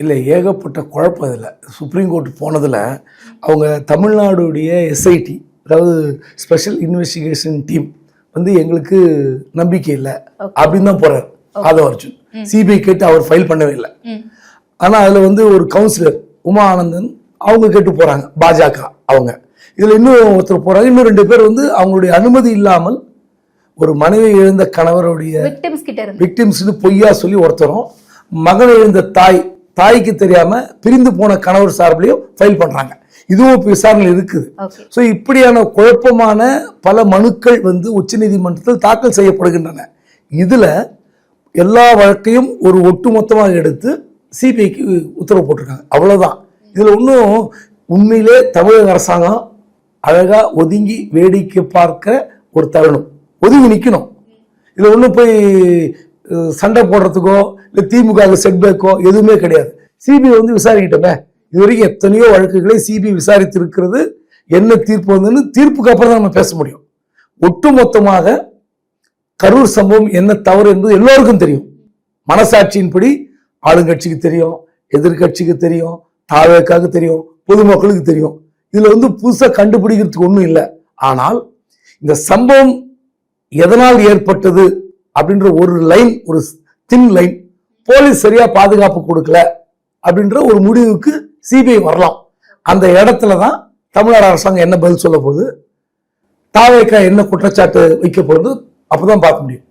இல்லை ஏகப்பட்ட குழப்பம் இதில். சுப்ரீம் கோர்ட் போனதில் அவங்க தமிழ்நாடுடைய எஸ்ஐடி அதாவது ஸ்பெஷல் இன்வெஸ்டிகேஷன் டீம் வந்து எங்களுக்கு நம்பிக்கை இல்லை. அப்படின்னு தான் போறார். ஆதவ அர்ஜுன். சிபிஐ கேட்டு அவர் ஃபைல் பண்ணவே இல்லை. ஆனால் அதில் வந்து ஒரு கவுன்சிலர் உமா ஆனந்தன் அவங்க கேட்டு போகிறாங்க பாஜக அவங்க. இதில் இன்னும் ஒருத்தர் போகிறாங்க இன்னும் ரெண்டு பேர் வந்து அவங்களுடைய அனுமதி இல்லாமல் ஒரு மனைவி இழந்த கணவருடைய விக்டிம்ஸ்னு பொய்யா சொல்லி ஒருத்தரும் மகன் இழந்த தாய் தாய்க்கு தெரியாம பிரிந்து போன கணவர் சார்பிலையும் ஃபைல் பண்றாங்க. இதுவும் இப்ப விசாரணை இருக்குது. ஸோ இப்படியான குழப்பமான பல மனுக்கள் வந்து உச்சநீதிமன்றத்தில் தாக்கல் செய்யப்படுகின்றன. இதுல எல்லா வழக்கையும் ஒரு ஒட்டுமொத்தமாக எடுத்து சிபிஐக்கு உத்தரவு போட்டிருக்காங்க. அவ்வளவுதான். இதுல இன்னும் உண்மையிலே தமிழக அரசாங்கம் அழகா ஒதுங்கி வேடிக்கை பார்க்க ஒரு தருணம். ஒதுங்கி நிக்கணும். இதுல ஒன்றும் போய் சண்டை போடுறதுக்கோ இல்லை திமுக செட்பேக்கோ எதுவுமே கிடையாது. சிபிஐ வந்து விசாரிக்கிட்டோமே இது வரைக்கும் எத்தனையோ வழக்குகளை சிபிஐ விசாரித்திருக்கிறது என்ன தீர்ப்பு வந்ததுன்னு தீர்ப்புக்கு அப்புறம் தான் நம்ம பேச முடியும். ஒட்டுமொத்தமாக கரூர் சம்பவம் என்ன தவறு என்பது எல்லோருக்கும் தெரியும். மனசாட்சியின்படி ஆளுங்கட்சிக்கு தெரியும் எதிர்க்கட்சிக்கு தெரியும் தாவேக்காக தெரியும் பொதுமக்களுக்கு தெரியும். இதில் வந்து புதுசாக கண்டுபிடிக்கிறதுக்கு ஒன்றும் இல்லை. ஆனால் இந்த சம்பவம் எதனால் ஏற்பட்டது அப்படின்ற ஒரு லைன் ஒரு தின் லைன் போலீஸ் சரியாக பாதுகாப்பு கொடுக்கல. அப்படின்ற ஒரு முடிவுக்கு சிபிஐ வரலாம். அந்த இடத்துல தான் தமிழ்நாடு அரசாங்கம் என்ன பதில் சொல்ல போகுது? தாவேக்கா என்ன குற்றச்சாட்டு வைக்க போகுது? அப்பதான் பார்க்க முடியும்.